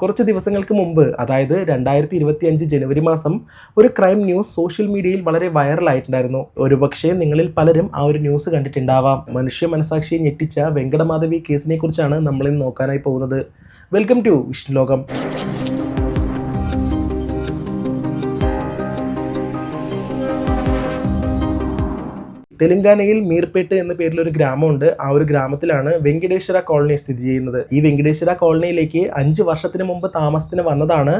കുറച്ച് ദിവസങ്ങൾക്ക് മുമ്പ് അതായത് രണ്ടായിരത്തി ഇരുപത്തി അഞ്ച് ജനുവരി മാസം ഒരു ക്രൈം ന്യൂസ് സോഷ്യൽ മീഡിയയിൽ വളരെ വൈറലായിട്ടുണ്ടായിരുന്നു ഒരുപക്ഷെ നിങ്ങളിൽ പലരും ആ ഒരു ന്യൂസ് കണ്ടിട്ടുണ്ടാവാം. മനുഷ്യ മനസാക്ഷിയെ ഞെട്ടിച്ച വെങ്കടമാധവി കേസിനെ കുറിച്ചാണ് നമ്മളിന്ന് നോക്കാനായി പോകുന്നത്. വെൽക്കം ടു വിഷ്ണു ലോകം തെലങ്കാനയിൽ മീർപേട്ട് എന്ന പേരിൽ ഒരു ഗ്രാമമുണ്ട്. ആ ഒരു ഗ്രാമത്തിലാണ് വെങ്കടേശ്വര കോളനി സ്ഥിതി ചെയ്യുന്നത്. ഈ വെങ്കടേശ്വര കോളനിയിലേക്ക് അഞ്ച് വർഷത്തിന് മുമ്പ് താമസത്തിന് വന്നതാണ്.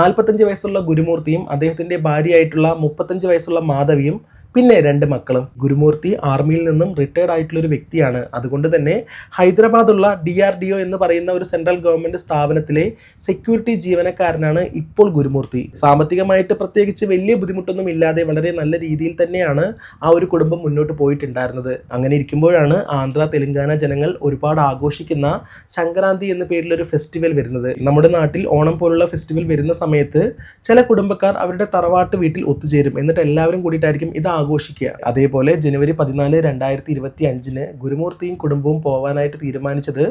നാൽപ്പത്തഞ്ച് വയസ്സുള്ള ഗുരുമൂർത്തിയും അദ്ദേഹത്തിന്റെ ഭാര്യയായിട്ടുള്ള മുപ്പത്തഞ്ച് വയസ്സുള്ള മാധവിയും പിന്നെ രണ്ട് മക്കളും. ഗുരുമൂർത്തി ആർമിയിൽ നിന്നും റിട്ടയർഡ് ആയിട്ടുള്ള ഒരു വ്യക്തിയാണ്. അതുകൊണ്ട് തന്നെ ഹൈദരാബാദുള്ള ഡി ആർ ഡി ഒ എന്ന് പറയുന്ന ഒരു സെൻട്രൽ ഗവൺമെന്റ് സ്ഥാപനത്തിലെ സെക്യൂരിറ്റി ജീവനക്കാരനാണ് ഇപ്പോൾ ഗുരുമൂർത്തി. സാമ്പത്തികമായിട്ട് പ്രത്യേകിച്ച് വലിയ ബുദ്ധിമുട്ടൊന്നും ഇല്ലാതെ വളരെ നല്ല രീതിയിൽ തന്നെയാണ് ആ ഒരു കുടുംബം മുന്നോട്ട് പോയിട്ടുണ്ടായിരുന്നത്. അങ്ങനെ ഇരിക്കുമ്പോഴാണ് ആന്ധ്ര തെലങ്കാന ജനങ്ങൾ ഒരുപാട് ആഘോഷിക്കുന്ന സംക്രാന്തി എന്ന പേരിൽ ഒരു ഫെസ്റ്റിവൽ വരുന്നത്. നമ്മുടെ നാട്ടിൽ ഓണം പോലുള്ള ഫെസ്റ്റിവൽ വരുന്ന സമയത്ത് ചില കുടുംബക്കാർ അവരുടെ തറവാട്ട് വീട്ടിൽ ഒത്തുചേരും. എന്നിട്ട് എല്ലാവരും കൂടിയിട്ടായിരിക്കും ഇത് ആഘോഷിക്കുക. അതേപോലെ ജനുവരി പതിനാല് രണ്ടായിരത്തി ഇരുപത്തി അഞ്ചിന് ഗുരുമൂർത്തിയും കുടുംബവും പോവാനായിട്ട് തീരുമാനിച്ചത്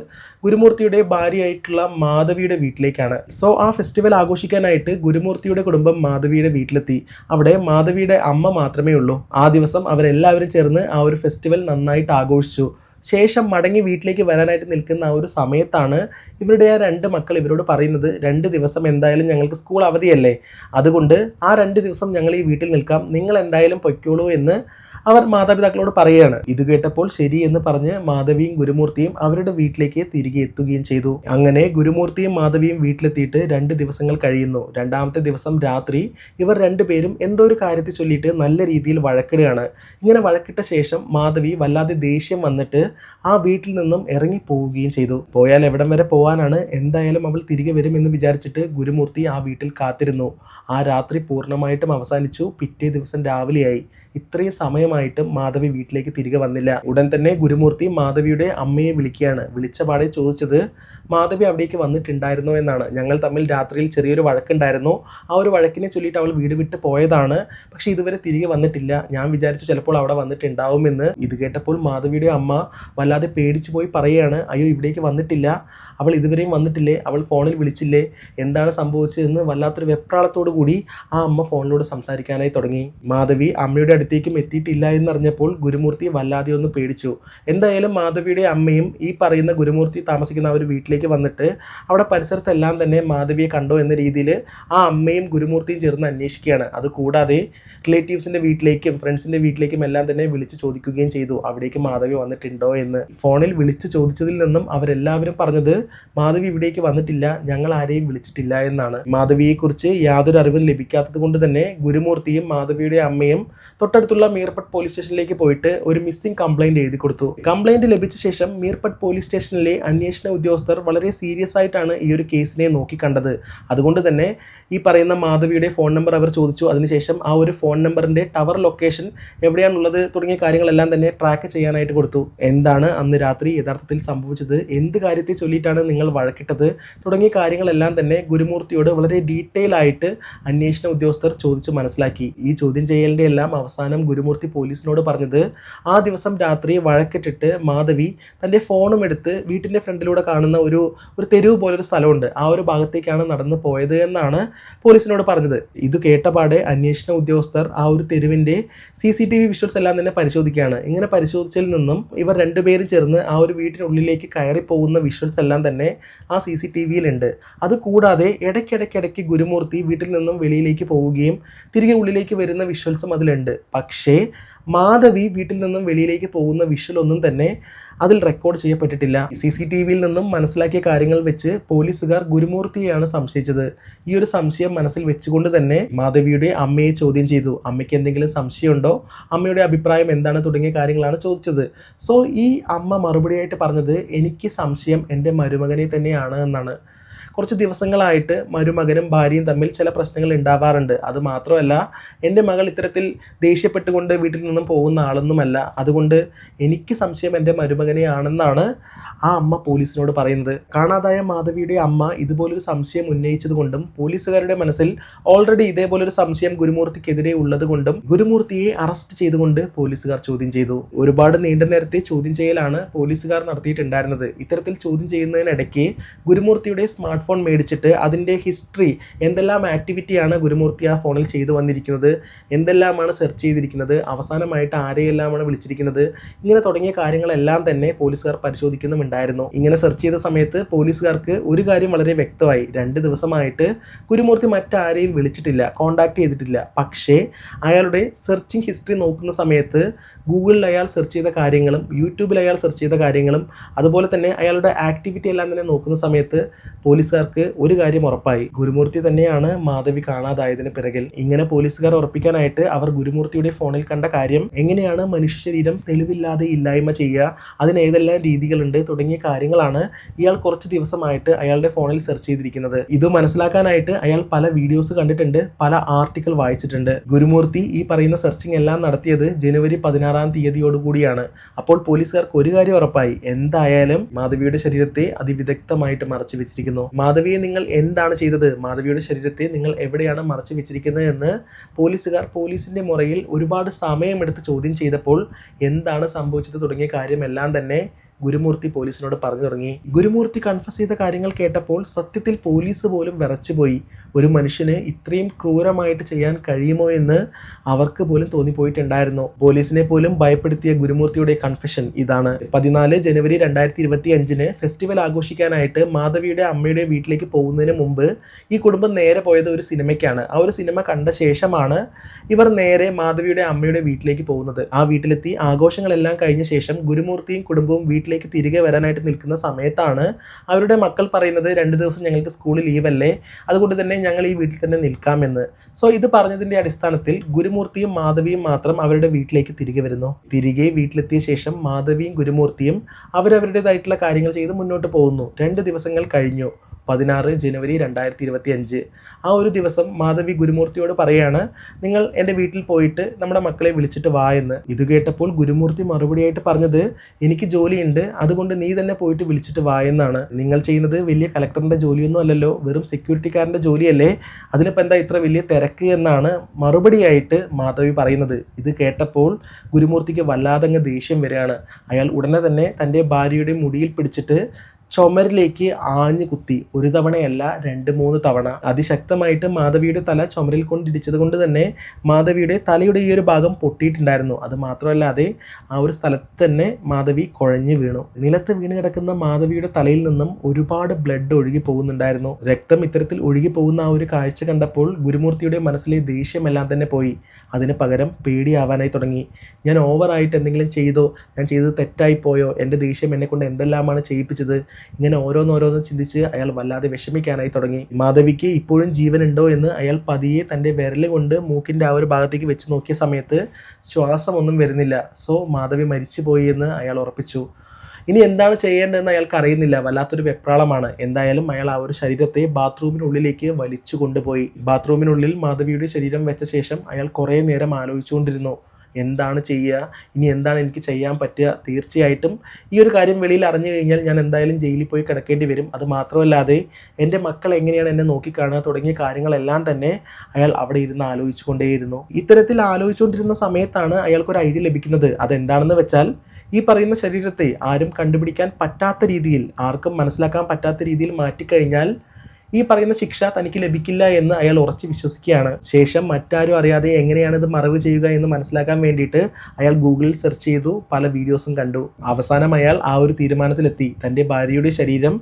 ഗുരുമൂർത്തിയുടെ ഭാര്യയായിട്ടുള്ള മാധവിയുടെ വീട്ടിലേക്കാണ്. സോ ആ ഫെസ്റ്റിവൽ ആഘോഷിക്കാനായിട്ട് ഗുരുമൂർത്തിയുടെ കുടുംബം മാധവിയുടെ വീട്ടിലെത്തി. അവിടെ മാധവിയുടെ അമ്മ മാത്രമേ ഉള്ളൂ ആ ദിവസം അവരെല്ലാവരും ചേർന്ന് ആ ഒരു ഫെസ്റ്റിവൽ നന്നായിട്ട് ആഘോഷിച്ചു. ശേഷം മടങ്ങി വീട്ടിലേക്ക് വരാനായിട്ട് നിൽക്കുന്ന ആ ഒരു സമയത്താണ് ഇവരുടെ ആ രണ്ട് മക്കൾ ഇവരോട് പറയുന്നത് രണ്ട് ദിവസം എന്തായാലും ഞങ്ങൾക്ക് സ്കൂൾ അവധിയല്ലേ? അതുകൊണ്ട് ആ രണ്ട് ദിവസം ഞങ്ങൾ ഈ വീട്ടിൽ നിൽക്കാം. നിങ്ങൾ എന്തായാലും പൊയ്ക്കോളൂ എന്ന് അവർ മാതാപിതാക്കളോട് പറയുകയാണ് ഇത് കേട്ടപ്പോൾ ശരി എന്ന് പറഞ്ഞ് മാധവിയും ഗുരുമൂർത്തിയും അവരുടെ വീട്ടിലേക്ക് തിരികെ എത്തുകയും ചെയ്തു. അങ്ങനെ ഗുരുമൂർത്തിയും മാധവിയും വീട്ടിലെത്തിയിട്ട് രണ്ട് ദിവസങ്ങൾ കഴിയുന്നു. രണ്ടാമത്തെ ദിവസം രാത്രി ഇവർ രണ്ടുപേരും എന്തോ ഒരു കാര്യത്തെ ചൊല്ലിയിട്ട് നല്ല രീതിയിൽ വഴക്കിടുകയാണ്. ഇങ്ങനെ വഴക്കിട്ട ശേഷം മാധവി വല്ലാതെ ദേഷ്യം വന്നിട്ട് ആ വീട്ടിൽ നിന്നും ഇറങ്ങി പോവുകയും ചെയ്തു. പോയാൽ എവിടം വരെ പോകാനാണ് എന്തായാലും അവൾ തിരികെ വരും എന്ന് വിചാരിച്ചിട്ട് ഗുരുമൂർത്തി ആ വീട്ടിൽ കാത്തിരുന്നു. ആ രാത്രി പൂർണമായിട്ടും അവസാനിച്ചു. പിറ്റേ ദിവസം രാവിലെയായി. ഇത്രയും സമയമായിട്ടും മാധവി വീട്ടിലേക്ക് തിരികെ വന്നില്ല. ഉടൻ തന്നെ ഗുരുമൂർത്തി മാധവിയുടെ അമ്മയെ വിളിക്കുകയാണ്. വിളിച്ച പാടെ ചോദിച്ചത് മാധവി അവിടേക്ക് വന്നിട്ടുണ്ടായിരുന്നോ എന്നാണ്. ഞങ്ങൾ തമ്മിൽ രാത്രിയിൽ ചെറിയൊരു വഴക്കുണ്ടായിരുന്നു. ആ ഒരു വഴക്കിനെ ചൊല്ലിയിട്ട് അവൾ വീട് വിട്ട് പോയതാണ്. പക്ഷെ ഇതുവരെ തിരികെ വന്നിട്ടില്ല. ഞാൻ വിചാരിച്ചു ചിലപ്പോൾ അവിടെ വന്നിട്ടുണ്ടാവുമെന്ന് ഇത് കേട്ടപ്പോൾ മാധവിയുടെ അമ്മ വല്ലാതെ പേടിച്ചു പോയി പറയുകയാണ് അയ്യോ ഇവിടേക്ക് വന്നിട്ടില്ല. അവൾ ഇതുവരെയും വന്നിട്ടില്ലേ? അവൾ ഫോണിൽ വിളിച്ചില്ലേ? എന്താണ് സംഭവിച്ചതെന്ന് വല്ലാത്തൊരു വെപ്രാളത്തോടു കൂടി ആ അമ്മ ഫോണിലൂടെ സംസാരിക്കാനായി തുടങ്ങി. മാധവി അമ്മയുടെ അടുത്തേക്കും എത്തിയിട്ടില്ല എന്നറിഞ്ഞപ്പോൾ ഗുരുമൂർത്തി വല്ലാതെ ഒന്ന് പേടിച്ചു. എന്തായാലും മാധവിയുടെ അമ്മയും ഈ പറയുന്ന ഗുരുമൂർത്തി താമസിക്കുന്ന ആ ഒരു വീട്ടിലേക്ക് വന്നിട്ട് അവിടെ പരിസരത്തെല്ലാം തന്നെ മാധവിയെ കണ്ടോ എന്ന രീതിയിൽ ആ അമ്മയും ഗുരുമൂർത്തിയും ചേർന്ന് അന്വേഷിക്കുകയാണ്. അത് കൂടാതെ റിലേറ്റീവ്സിന്റെ വീട്ടിലേക്കും ഫ്രണ്ട്സിന്റെ വീട്ടിലേക്കും എല്ലാം തന്നെ വിളിച്ച് ചോദിക്കുകയും ചെയ്തു. അവിടേക്ക് മാധവി വന്നിട്ടുണ്ടോ എന്ന്. ഫോണിൽ വിളിച്ച് ചോദിച്ചതിൽ നിന്നും അവരെല്ലാവരും പറഞ്ഞത് മാധവി ഇവിടേക്ക് വന്നിട്ടില്ല ഞങ്ങൾ ആരെയും വിളിച്ചിട്ടില്ല എന്നാണ്. മാധവിയെക്കുറിച്ച് യാതൊരു അറിവും ലഭിക്കാത്തത് കൊണ്ട് തന്നെ ഗുരുമൂർത്തിയും മാധവിയുടെ അമ്മയും തൊട്ടടുത്തുള്ള മീർപട്ട് പോലീസ് സ്റ്റേഷനിലേക്ക് പോയിട്ട് ഒരു മിസ്സിംഗ് കംപ്ലൈന്റ് എഴുതി കൊടുത്തു. കംപ്ലൈന്റ് ലഭിച്ച ശേഷം മീർപട്ട് പോലീസ് സ്റ്റേഷനിലെ അന്വേഷണ ഉദ്യോഗസ്ഥർ വളരെ സീരിയസ് ആയിട്ടാണ് ഈ ഒരു കേസിനെ നോക്കിക്കണ്ടത് അതുകൊണ്ട് തന്നെ ഈ പറയുന്ന മാധവിയുടെ ഫോൺ നമ്പർ അവർ ചോദിച്ചു. അതിനുശേഷം ആ ഒരു ഫോൺ നമ്പറിന്റെ ടവർ ലൊക്കേഷൻ എവിടെയാണുള്ളത് തുടങ്ങിയ കാര്യങ്ങളെല്ലാം തന്നെ ട്രാക്ക് ചെയ്യാനായിട്ട് കൊടുത്തു. എന്താണ് അന്ന് രാത്രി യഥാർത്ഥത്തിൽ സംഭവിച്ചത്? എന്ത് കാര്യത്തെ ചൊല്ലിയിട്ടാണ് നിങ്ങൾ വഴക്കിട്ടത്? തുടങ്ങിയ കാര്യങ്ങളെല്ലാം തന്നെ ഗുരുമൂർത്തിയോട് വളരെ ഡീറ്റെയിൽ ആയിട്ട് അന്വേഷണ ഉദ്യോഗസ്ഥർ ചോദിച്ചു മനസ്സിലാക്കി. ഈ ചോദ്യം ചെയ്യലിന്റെ എല്ലാം അവസാനം ഗുരുമൂർത്തി പോലീസിനോട് പറഞ്ഞത് ആ ദിവസം രാത്രി വഴക്കിട്ടിട്ട് മാധവി തന്റെ ഫോണും എടുത്ത് വീട്ടിന്റെ ഫ്രണ്ടിലൂടെ കാണുന്ന ഒരു ഒരു തെരുവ് പോലൊരു സ്ഥലമുണ്ട്. ആ ഒരു ഭാഗത്തേക്കാണ് നടന്നു പോയത് എന്നാണ് പോലീസിനോട് പറഞ്ഞത്. ഇത് കേട്ടപാടെ അന്വേഷണ ഉദ്യോഗസ്ഥർ ആ ഒരു തെരുവിന്റെ C C T V visuals എല്ലാം തന്നെ പരിശോധിക്കുകയാണ്. ഇങ്ങനെ പരിശോധിച്ചതിൽ നിന്നും ഇവർ രണ്ടുപേരും ചേർന്ന് ആ ഒരു വീട്ടിനുള്ളിലേക്ക് കയറി പോകുന്ന വിഷ്വൽസ് എല്ലാം തന്നെ ആ സി സി ടി വിയിലുണ്ട്. അതുകൂടാതെ ഇടയ്ക്കിടയ്ക്കിടയ്ക്ക് ഗുരുമൂർത്തി വീട്ടിൽ നിന്നും വെളിയിലേക്ക് പോവുകയും തിരികെ ഉള്ളിലേക്ക് വരുന്ന വിഷ്വൽസും അതിലുണ്ട്. പക്ഷേ മാധവി വീട്ടിൽ നിന്നും വെളിയിലേക്ക് പോകുന്ന വിഷ്വൽ ഒന്നും തന്നെ അതിൽ റെക്കോർഡ് ചെയ്യപ്പെട്ടിട്ടില്ല. സി സി ടി വിയിൽ നിന്നും മനസ്സിലാക്കിയ കാര്യങ്ങൾ വെച്ച് പോലീസുകാർ ഗുരുമൂർത്തിയെയാണ് സംശയിച്ചത്. ഈ ഒരു സംശയം മനസ്സിൽ വെച്ചുകൊണ്ട് തന്നെ മാധവിയുടെ അമ്മയെ ചോദ്യം ചെയ്തു. അമ്മയ്ക്ക് എന്തെങ്കിലും സംശയമുണ്ടോ? അമ്മയുടെ അഭിപ്രായം എന്താണ്? തുടങ്ങിയ കാര്യങ്ങളാണ് ചോദിച്ചത്. സോ ഈ അമ്മ മറുപടിയായിട്ട് പറഞ്ഞത് എനിക്ക് സംശയം എന്റെ മരുമകനെ തന്നെയാണ് എന്നാണ്. കുറച്ച് ദിവസങ്ങളായിട്ട് മരുമകനും ഭാര്യയും തമ്മിൽ ചില പ്രശ്നങ്ങൾ ഉണ്ടാവാറുണ്ട്. അത് മാത്രമല്ല എന്റെ മകൾ ഇത്തരത്തിൽ ദേഷ്യപ്പെട്ടുകൊണ്ട് വീട്ടിൽ നിന്നും പോകുന്ന ആളൊന്നുമല്ല. അതുകൊണ്ട് എനിക്ക് സംശയം എന്റെ മരുമകനെയാണെന്നാണ് ആ അമ്മ പോലീസിനോട് പറയുന്നത്. കാണാതായ മാധവിയുടെ അമ്മ ഇതുപോലൊരു സംശയം ഉന്നയിച്ചതുകൊണ്ടും പോലീസുകാരുടെ മനസ്സിൽ ഓൾറെഡി ഇതേപോലൊരു സംശയം ഗുരുമൂർത്തിക്കെതിരെ ഉള്ളത് കൊണ്ടും ഗുരുമൂർത്തിയെ അറസ്റ്റ് ചെയ്തുകൊണ്ട് പോലീസുകാർ ചോദ്യം ചെയ്തു. ഒരുപാട് നീണ്ട നേരത്തെ ചോദ്യം ചെയ്യലാണ് പോലീസുകാർ നടത്തിയിട്ടുണ്ടായിരുന്നത്. ഇത്തരത്തിൽ ചോദ്യം ചെയ്യുന്നതിനിടയ്ക്ക് ഗുരുമൂർത്തിയുടെ സ്മാർട്ട് സ്മാർട്ട് ഫോൺ മേടിച്ചിട്ട് അതിന്റെ ഹിസ്റ്ററി എന്തെല്ലാം ആക്ടിവിറ്റിയാണ് ഗുരുമൂർത്തി ആ ഫോണിൽ ചെയ്തു വന്നിരിക്കുന്നത് എന്തെല്ലാമാണ് സെർച്ച് ചെയ്തിരിക്കുന്നത് അവസാനമായിട്ട് ആരെയെല്ലാമാണ് വിളിച്ചിരിക്കുന്നത് ഇങ്ങനെ തുടങ്ങിയ കാര്യങ്ങളെല്ലാം തന്നെ പോലീസുകാർ പരിശോധിക്കുന്നുമുണ്ടായിരുന്നു. ഇങ്ങനെ സെർച്ച് ചെയ്ത സമയത്ത് പോലീസുകാർക്ക് ഒരു കാര്യം വളരെ വ്യക്തമായി രണ്ട് ദിവസമായിട്ട് ഗുരുമൂർത്തി മറ്റാരെയും വിളിച്ചിട്ടില്ല കോണ്ടാക്ട് ചെയ്തിട്ടില്ല. പക്ഷേ അയാളുടെ സെർച്ചിങ് ഹിസ്റ്ററി നോക്കുന്ന സമയത്ത് ഗൂഗിളിൽ അയാൾ സെർച്ച് ചെയ്ത കാര്യങ്ങളും യൂട്യൂബിൽ അയാൾ സെർച്ച് ചെയ്ത കാര്യങ്ങളും അതുപോലെ തന്നെ അയാളുടെ ആക്ടിവിറ്റി എല്ലാം തന്നെ നോക്കുന്ന സമയത്ത് പോലീസുകാർക്ക് ഒരു കാര്യം ഉറപ്പായി. ഗുരുമൂർത്തി തന്നെയാണ് മാധവി കാണാതായതിന് പിറകിൽ. ഇങ്ങനെ പോലീസുകാർ ഉറപ്പിക്കാനായിട്ട് അവർ ഗുരുമൂർത്തിയുടെ ഫോണിൽ കണ്ട കാര്യം എങ്ങനെയാണ് മനുഷ്യ ശരീരം തെളിവില്ലാതെ ഇല്ലായ്മ ചെയ്യുക അതിന് ഏതെല്ലാം രീതികളുണ്ട് തുടങ്ങിയ കാര്യങ്ങളാണ് ഇയാൾ കുറച്ച് ദിവസമായിട്ട് അയാളുടെ ഫോണിൽ സെർച്ച് ചെയ്തിരിക്കുന്നത്. ഇത് മനസ്സിലാക്കാനായിട്ട് അയാൾ പല വീഡിയോസ് കണ്ടിട്ടുണ്ട് പല ആർട്ടിക്കിൾ വായിച്ചിട്ടുണ്ട്. ഗുരുമൂർത്തി ഈ പറയുന്ന സെർച്ചിങ് എല്ലാം നടത്തിയത് ജനുവരി പതിനാറാം തീയതിയോടുകൂടിയാണ് അപ്പോൾ പോലീസുകാർക്ക് ഒരു കാര്യം ഉറപ്പായി. എന്തായാലും മാധവിയുടെ ശരീരത്തെ അതിവിദഗ്ധമായിട്ട് മറച്ചു വെച്ചിരിക്കുന്നു. മാധവിയെ നിങ്ങൾ എന്താണ് ചെയ്തത്? മാധവിയുടെ ശരീരത്തെ നിങ്ങൾ എവിടെയാണ് മറച്ചു വെച്ചിരിക്കുന്നത് എന്ന് പോലീസുകാർ പോലീസിന്റെ മുറയിൽ ഒരുപാട് സമയമെടുത്ത് ചോദ്യം ചെയ്തപ്പോൾ എന്താണ് സംഭവിച്ചത് തുടങ്ങിയ കാര്യമെല്ലാം തന്നെ ഗുരുമൂർത്തി പോലീസിനോട് പറഞ്ഞു തുടങ്ങി. ഗുരുമൂർത്തി കൺഫസ് ചെയ്ത കാര്യങ്ങൾ കേട്ടപ്പോൾ സത്യത്തിൽ പോലീസ് പോലും വിറച്ചുപോയി ഒരു മനുഷ്യന് ഇത്രയും ക്രൂരമായിട്ട് ചെയ്യാൻ കഴിയുമോ എന്ന് അവർക്ക് പോലും തോന്നിപ്പോയിട്ടുണ്ടായിരുന്നു. പോലീസിനെ പോലും ഭയപ്പെടുത്തിയ ഗുരുമൂർത്തിയുടെ കൺഫഷൻ ഇതാണ്. പതിനാല് ജനുവരി രണ്ടായിരത്തി ഇരുപത്തി അഞ്ചിന് ഫെസ്റ്റിവൽ ആഘോഷിക്കാനായിട്ട് മാധവിയുടെ അമ്മയുടെ വീട്ടിലേക്ക് പോകുന്നതിന് മുമ്പ് ഈ കുടുംബം നേരെ പോയത് ഒരു സിനിമയ്ക്കാണ്. ആ ഒരു സിനിമ കണ്ട ശേഷമാണ് ഇവർ നേരെ മാധവിയുടെ അമ്മയുടെ വീട്ടിലേക്ക് പോകുന്നത്. ആ വീട്ടിലെത്തി ആഘോഷങ്ങളെല്ലാം കഴിഞ്ഞ ശേഷം ഗുരുമൂർത്തിയും കുടുംബവും വീട്ടിലേക്ക് തിരികെ വരാനായിട്ട് നിൽക്കുന്ന സമയത്താണ് അവരുടെ മക്കൾ പറയുന്നത് രണ്ട് ദിവസം ഞങ്ങൾക്ക് സ്കൂളിൽ ലീവല്ലേ അതുകൊണ്ട് തന്നെ ഞങ്ങൾ ഈ വീട്ടിൽ തന്നെ നിൽക്കാമെന്ന്. സോ ഇത് പറഞ്ഞതിന്റെ അടിസ്ഥാനത്തിൽ ഗുരുമൂർത്തിയും മാധവിയും മാത്രം അവരുടെ വീട്ടിലേക്ക് തിരികെ വരുന്നു. തിരികെ വീട്ടിലെത്തിയ ശേഷം മാധവിയും ഗുരുമൂർത്തിയും അവരവരുടേതായിട്ടുള്ള കാര്യങ്ങൾ ചെയ്ത് മുന്നോട്ട് പോകുന്നു. രണ്ട് ദിവസങ്ങൾ കഴിഞ്ഞു. പതിനാറ് ജനുവരി രണ്ടായിരത്തി ഇരുപത്തി അഞ്ച് ആ ഒരു ദിവസം മാധവി ഗുരുമൂർത്തിയോട് പറയാണ് നിങ്ങൾ എന്റെ വീട്ടിൽ പോയിട്ട് നമ്മുടെ മക്കളെ വിളിച്ചിട്ട് വാ എന്ന്. ഇത് കേട്ടപ്പോൾ ഗുരുമൂർത്തി മറുപടിയായിട്ട് പറഞ്ഞത് എനിക്ക് ജോലിയുണ്ട് അതുകൊണ്ട് നീ തന്നെ പോയിട്ട് വിളിച്ചിട്ട് വാ എന്നാണ്. നിങ്ങൾ ചെയ്യുന്നത് വലിയ കലക്ടറിന്റെ ജോലിയൊന്നും അല്ലല്ലോ വെറും സെക്യൂരിറ്റിക്കാരന്റെ ജോലിയല്ലേ? അതിനിപ്പോൾ എന്താ ഇത്ര വലിയ തിരക്ക് എന്നാണ് മറുപടിയായിട്ട് മാധവി പറയുന്നത്. ഇത് കേട്ടപ്പോൾ ഗുരുമൂർത്തിക്ക് വല്ലാതങ്ങ് ദേഷ്യം വരികയാണ്. അയാൾ ഉടനെ തന്നെ തന്റെ ഭാര്യയുടെ മുടിയിൽ പിടിച്ചിട്ട് ചുമരിലേക്ക് ആഞ്ഞു കുത്തി. ഒരു തവണയല്ല രണ്ട് മൂന്ന് തവണ. അതിശക്തമായിട്ട് മാധവിയുടെ തല ചുമരിൽ കൊണ്ടിടിച്ചത് കൊണ്ട് തന്നെ മാധവിയുടെ തലയുടെ ഈ ഒരു ഭാഗം പൊട്ടിയിട്ടുണ്ടായിരുന്നു. അത് മാത്രമല്ലാതെ ആ ഒരു സ്ഥലത്ത് തന്നെ മാധവി കുഴഞ്ഞു വീണു. നിലത്ത് വീണ് കിടക്കുന്ന മാധവിയുടെ തലയിൽ നിന്നും ഒരുപാട് ബ്ലഡ് ഒഴുകി പോകുന്നുണ്ടായിരുന്നു. രക്തം ഇത്തരത്തിൽ ഒഴുകി പോകുന്ന ആ ഒരു കാഴ്ച കണ്ടപ്പോൾ ഗുരുമൂർത്തിയുടെ മനസ്സിലെ ദേഷ്യമെല്ലാം തന്നെ പോയി. അതിന് പകരം പേടിയാവാനായി തുടങ്ങി. ഞാൻ ഓവറായിട്ട് എന്തെങ്കിലും ചെയ്തോ? ഞാൻ ചെയ്തത് തെറ്റായി പോയോ? എന്റെ ദേഷ്യം എന്നെ കൊണ്ട് എന്തെല്ലാമാണ് ചെയ്യിപ്പിച്ചത്? ഇങ്ങനെ ഓരോന്നോരോന്ന് ചിന്തിച്ച് അയാൾ വല്ലാതെ വിഷമിക്കാനായി തുടങ്ങി. മാധവിക്ക് ഇപ്പോഴും ജീവനുണ്ടോ എന്ന് അയാൾ പതിയെ തന്റെ വിരൽ കൊണ്ട് മൂക്കിന്റെ ആ ഒരു ഭാഗത്തേക്ക് വെച്ച് നോക്കിയ സമയത്ത് ശ്വാസമൊന്നും വരുന്നില്ല. സോ മാധവി മരിച്ചുപോയി എന്ന് അയാൾ ഉറപ്പിച്ചു. ഇനി എന്താണ് ചെയ്യേണ്ടതെന്ന് അയാൾക്ക് അറിയുന്നില്ല. വല്ലാത്തൊരു വെപ്രാളമാണ്. എന്തായാലും അയാൾ ആ ഒരു ശരീരത്തെ ബാത്റൂമിനുള്ളിലേക്ക് വലിച്ചു കൊണ്ടുപോയി. ബാത്റൂമിനുള്ളിൽ മാധവിയുടെ ശരീരം വെച്ച ശേഷം അയാൾ കുറേ നേരം ആലോചിച്ചുകൊണ്ടിരുന്നു. എന്താണ് ചെയ്യുക? ഇനി എന്താണ് എനിക്ക് ചെയ്യാൻ പറ്റുക? തീർച്ചയായിട്ടും ഈ ഒരു കാര്യം വെളിയിൽ അറിഞ്ഞു കഴിഞ്ഞാൽ ഞാൻ എന്തായാലും ജയിലിൽ പോയി കിടക്കേണ്ടി വരും. അത് മാത്രമല്ലാതെ എന്റെ മക്കൾ എങ്ങനെയാണ് എന്നെ നോക്കിക്കാണുക തുടങ്ങിയ കാര്യങ്ങളെല്ലാം തന്നെ അയാൾ അവിടെ ഇരുന്ന് ആലോചിച്ചുകൊണ്ടേയിരുന്നു. ഇത്തരത്തിൽ ആലോചിച്ചുകൊണ്ടിരുന്ന സമയത്താണ് അയാൾക്കൊരു ഐഡിയ ലഭിക്കുന്നത്. അതെന്താണെന്ന് വെച്ചാൽ ഈ പറയുന്ന ശരീരത്തെ ആരും കണ്ടുപിടിക്കാൻ പറ്റാത്ത രീതിയിൽ ആർക്കും മനസ്സിലാക്കാൻ പറ്റാത്ത രീതിയിൽ മാറ്റിക്കഴിഞ്ഞാൽ ഈ പറയുന്ന ശിക്ഷ തനിക്ക് ലഭിക്കില്ല എന്ന് അയാൾ ഉറച്ചു വിശ്വസിക്കുകയാണ്. ശേഷം മറ്റാരും അറിയാതെ എങ്ങനെയാണ് ഇത് മറവ് ചെയ്യുക എന്ന് മനസ്സിലാക്കാൻ വേണ്ടിയിട്ട് അയാൾ ഗൂഗിളിൽ സെർച്ച് ചെയ്തു പല വീഡിയോസും കണ്ടു. അവസാനം അയാൾ ആ ഒരു തീരുമാനത്തിലെത്തി. തന്റെ ഭാര്യയുടെ ശരീരം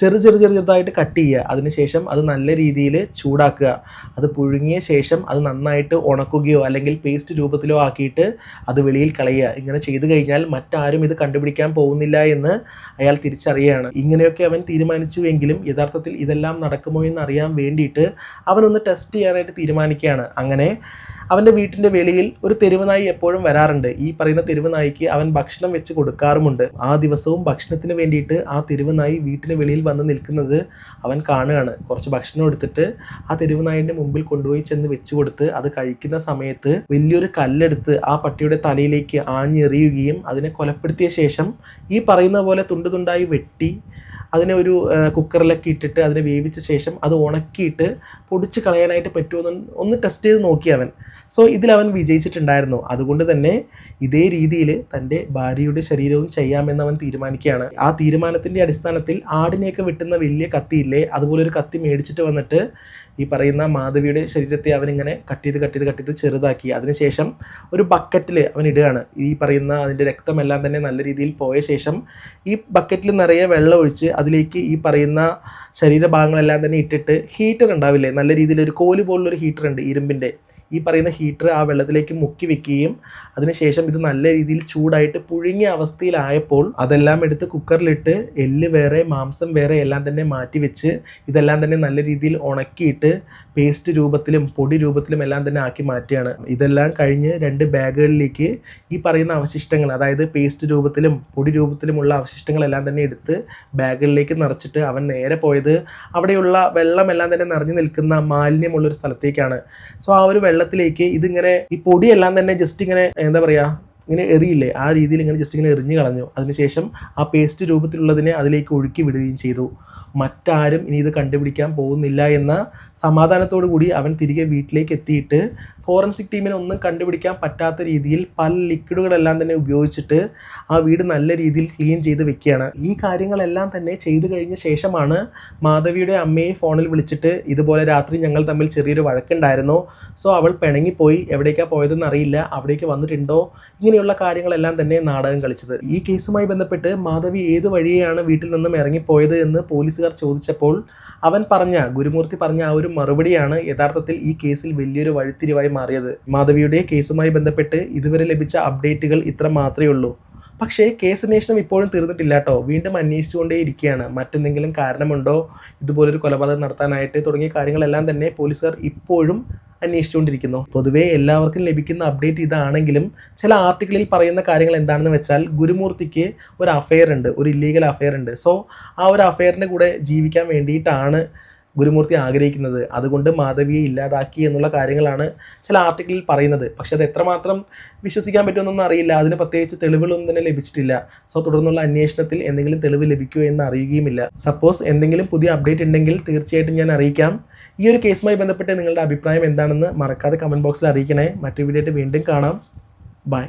ചെറു ചെറു ചെറു ചെറുതായിട്ട് കട്ട് ചെയ്യുക. അതിനുശേഷം അത് നല്ല രീതിയിൽ ചൂടാക്കുക. അത് പുഴുങ്ങിയ ശേഷം അത് നന്നായിട്ട് ഉണക്കുകയോ അല്ലെങ്കിൽ പേസ്റ്റ് രൂപത്തിലോ ആക്കിയിട്ട് അത് വെളിയിൽ കളയുക. ഇങ്ങനെ ചെയ്തു കഴിഞ്ഞാൽ മറ്റാരും ഇത് കണ്ടുപിടിക്കാൻ പോകുന്നില്ല എന്ന് അയാൾ തിരിച്ചറിയുകയാണ് ഇങ്ങനെയൊക്കെ അവൻ തീരുമാനിച്ചുവെങ്കിലും യഥാർത്ഥത്തിൽ ഇതെല്ലാം നടക്കുമോ എന്ന് അറിയാൻ വേണ്ടിയിട്ട് അവനൊന്ന് ടെസ്റ്റ് ചെയ്യാനായിട്ട് തീരുമാനിക്കുകയാണ്. അങ്ങനെ അവന്റെ വീട്ടിന്റെ വെളിയിൽ ഒരു തെരുവ് നായി എപ്പോഴും വരാറുണ്ട്. ഈ പറയുന്ന തെരുവ് നായിക്ക് അവൻ ഭക്ഷണം വെച്ച് കൊടുക്കാറുമുണ്ട്. ആ ദിവസവും ഭക്ഷണത്തിന് വേണ്ടിയിട്ട് ആ തെരുവ് നായി വീട്ടിന് വെളിയിൽ വന്ന് നിൽക്കുന്നത് അവൻ കാണുകയാണ്. കുറച്ച് ഭക്ഷണം എടുത്തിട്ട് ആ തെരുവ് നായിന്റെ മുമ്പിൽ കൊണ്ടുപോയി ചെന്ന് വെച്ച് കൊടുത്ത് അത് കഴിക്കുന്ന സമയത്ത് വലിയൊരു കല്ലെടുത്ത് ആ പട്ടിയുടെ തലയിലേക്ക് ആഞ്ഞെറിയുകയും അതിനെ കൊലപ്പെടുത്തിയ ശേഷം ഈ പറയുന്ന പോലെ തുണ്ട് തുണ്ടായി വെട്ടി അതിനെ ഒരു കുക്കറിലൊക്കെ ഇട്ടിട്ട് അതിനെ വേവിച്ച ശേഷം അത് ഉണക്കിയിട്ട് പൊടിച്ച് കളയാനായിട്ട് പറ്റുമോ എന്ന് ഒന്ന് ടെസ്റ്റ് ചെയ്ത് നോക്കി അവൻ. സോ ഇതിൽ അവൻ വിജയിച്ചിട്ടുണ്ടായിരുന്നു. അതുകൊണ്ട് തന്നെ ഇതേ രീതിയിൽ തന്റെ ഭാര്യയുടെ ശരീരവും ചെയ്യാമെന്ന് അവൻ തീരുമാനിക്കുകയാണ്. ആ തീരുമാനത്തിന്റെ അടിസ്ഥാനത്തിൽ ആടിനെയൊക്കെ വിട്ടുന്ന വലിയ കത്തിയില്ലേ അതുപോലെ ഒരു കത്തി മേടിച്ചിട്ട് വന്നിട്ട് ഈ പറയുന്ന മാധവിയുടെ ശരീരത്തെ അവനിങ്ങനെ കട്ട് ചെയ്ത് കട്ട് ചെയ്ത് കട്ട് ചെയ്ത് ചെറുതാക്കി. അതിനുശേഷം ഒരു ബക്കറ്റിൽ അവൻ ഇടുകയാണ്. ഈ പറയുന്ന അതിന്റെ രക്തമെല്ലാം തന്നെ നല്ല രീതിയിൽ പോയ ശേഷം ഈ ബക്കറ്റിൽ നിറയെ വെള്ളം ഒഴിച്ച് അതിലേക്ക് ഈ പറയുന്ന ശരീരഭാഗങ്ങളെല്ലാം തന്നെ ഇട്ടിട്ട് ഹീറ്റർ ഉണ്ടാവില്ലേ? നല്ല രീതിയിൽ ഒരു കോൽ പോലുള്ളൊരു ഹീറ്റർ ഉണ്ട് ഇരുമ്പിന്റെ. ഈ പറയുന്ന ഹീറ്റർ ആ വെള്ളത്തിലേക്ക് മുക്കി വെക്കുകയും അതിനുശേഷം ഇത് നല്ല രീതിയിൽ ചൂടായിട്ട് പുഴുങ്ങിയ അവസ്ഥയിലായപ്പോൾ അതെല്ലാം എടുത്ത് കുക്കറിലിട്ട് എല്ല് വേറെ മാംസം വേറെ എല്ലാം തന്നെ മാറ്റി വെച്ച് ഇതെല്ലാം തന്നെ നല്ല രീതിയിൽ ഉണക്കിയിട്ട് പേസ്റ്റ് രൂപത്തിലും പൊടി രൂപത്തിലും എല്ലാം തന്നെ ആക്കി മാറ്റുകയാണ്. ഇതെല്ലാം കഴിഞ്ഞ് രണ്ട് ബാഗുകളിലേക്ക് ഈ പറയുന്ന അവശിഷ്ടങ്ങൾ അതായത് പേസ്റ്റ് രൂപത്തിലും പൊടി രൂപത്തിലുമുള്ള അവശിഷ്ടങ്ങളെല്ലാം തന്നെ എടുത്ത് ബാഗുകളിലേക്ക് നിറച്ചിട്ട് അവൻ നേരെ പോയത് അവിടെയുള്ള വെള്ളമെല്ലാം തന്നെ നിറഞ്ഞു നിൽക്കുന്ന മാലിന്യമുള്ളൊരു സ്ഥലത്തേക്കാണ്. സോ ആ ഒരു വെള്ളത്തിലേക്ക് ഇതിങ്ങനെ ഈ പൊടിയെല്ലാം തന്നെ ജസ്റ്റ് ഇങ്ങനെ എന്താ പറയുക ഇങ്ങനെ എറിയില്ലേ? ആ രീതിയിൽ ഇങ്ങനെ ജസ്റ്റ് ഇങ്ങനെ എറിഞ്ഞു കളഞ്ഞു. അതിനുശേഷം ആ പേസ്റ്റ് രൂപത്തിലുള്ളതിനെ അതിലേക്ക് ഒഴുക്കി വിടുകയും ചെയ്തു. മറ്റാരും ഇനി ഇത് കണ്ടുപിടിക്കാൻ പോകുന്നില്ല എന്ന സമാധാനത്തോടു കൂടി അവൻ തിരികെ വീട്ടിലേക്ക് എത്തിയിട്ട് ഫോറൻസിക് ടീമിന് ഒന്നും കണ്ടുപിടിക്കാൻ പറ്റാത്ത രീതിയിൽ പല ലിക്വിഡുകളെല്ലാം തന്നെ ഉപയോഗിച്ചിട്ട് ആ വീട് നല്ല രീതിയിൽ ക്ലീൻ ചെയ്ത് വെക്കുകയാണ്. ഈ കാര്യങ്ങളെല്ലാം തന്നെ ചെയ്തു കഴിഞ്ഞ ശേഷമാണ് മാധവിയുടെ അമ്മയെ ഫോണിൽ വിളിച്ചിട്ട് ഇതുപോലെ രാത്രി ഞങ്ങൾ തമ്മിൽ ചെറിയൊരു വഴക്കുണ്ടായിരുന്നു. സോ അവൾ പിണങ്ങിപ്പോയി. എവിടേക്കാണ് പോയതെന്ന് അറിയില്ല. അവിടേക്ക് വന്നിട്ടുണ്ടോ? ഇങ്ങനെയുള്ള കാര്യങ്ങളെല്ലാം തന്നെ നാടകം കളിച്ചത്. ഈ കേസുമായി ബന്ധപ്പെട്ട് മാധവി ഏത് വഴിയാണ് വീട്ടിൽ നിന്നും ഇറങ്ങിപ്പോയത് എന്ന് പോലീസുകാർ ചോദിച്ചപ്പോൾ അവൻ പറഞ്ഞ ഗുരുമൂർത്തി പറഞ്ഞ ആ ഒരു മറുപടിയാണ് യഥാർത്ഥത്തിൽ ഈ കേസിൽ വലിയൊരു വഴിത്തിരിവായി മാറിയത്. മാധവിയുടെ കേസുമായി ബന്ധപ്പെട്ട് ഇതുവരെ ലഭിച്ച അപ്ഡേറ്റുകൾ ഇത്ര മാത്രമേ ഉള്ളൂ. പക്ഷേ കേസ് അന്വേഷണം ഇപ്പോഴും തീർന്നിട്ടില്ല കേട്ടോ വീണ്ടും അന്വേഷിച്ചുകൊണ്ടേ ഇരിക്കുകയാണ്. മറ്റെന്തെങ്കിലും കാരണമുണ്ടോ? ഇതുപോലൊരു കൊലപാതകം നടത്താനായിട്ട് തുടങ്ങിയ കാര്യങ്ങളെല്ലാം തന്നെ പോലീസുകാർ ഇപ്പോഴും അന്വേഷിച്ചുകൊണ്ടിരിക്കുന്നു. പൊതുവേ എല്ലാവർക്കും ലഭിക്കുന്ന അപ്ഡേറ്റ് ഇതാണെങ്കിലും ചില ആർട്ടിക്കിളിൽ പറയുന്ന കാര്യങ്ങൾ എന്താണെന്ന് വെച്ചാൽ ഗുരുമൂർത്തിക്ക് ഒരു അഫെയർ ഉണ്ട് ഒരു ഇല്ലീഗൽ അഫെയർ ഉണ്ട്. സോ ആ ഒരു അഫെയറിന്റെ കൂടെ ജീവിക്കാൻ വേണ്ടിയിട്ടാണ് ഗുരുമൂർത്തി ആഗ്രഹിക്കുന്നത്. അതുകൊണ്ട് മാധവിയെ ഇല്ലാതാക്കി എന്നുള്ള കാര്യങ്ങളാണ് ചില ആർട്ടിക്കിളിൽ പറയുന്നത്. പക്ഷെ അത് എത്രമാത്രം വിശ്വസിക്കാൻ പറ്റുമെന്നൊന്നും അറിയില്ല. അതിന് പ്രത്യേകിച്ച് തെളിവുകളൊന്നും തന്നെ ലഭിച്ചിട്ടില്ല. സോ തുടർന്നുള്ള അന്വേഷണത്തിൽ എന്തെങ്കിലും തെളിവ് ലഭിക്കുമോ എന്ന് അറിയുകയുമില്ല. സപ്പോസ് എന്തെങ്കിലും പുതിയ അപ്ഡേറ്റ് ഉണ്ടെങ്കിൽ തീർച്ചയായിട്ടും ഞാൻ അറിയിക്കാം. ഈ ഒരു കേസുമായി ബന്ധപ്പെട്ട് നിങ്ങളുടെ അഭിപ്രായം എന്താണെന്ന് മറക്കാതെ കമന്റ് ബോക്സിൽ അറിയിക്കണേ. മറ്റു വീഡിയോ ആയിട്ട് വീണ്ടും കാണാം. ബൈ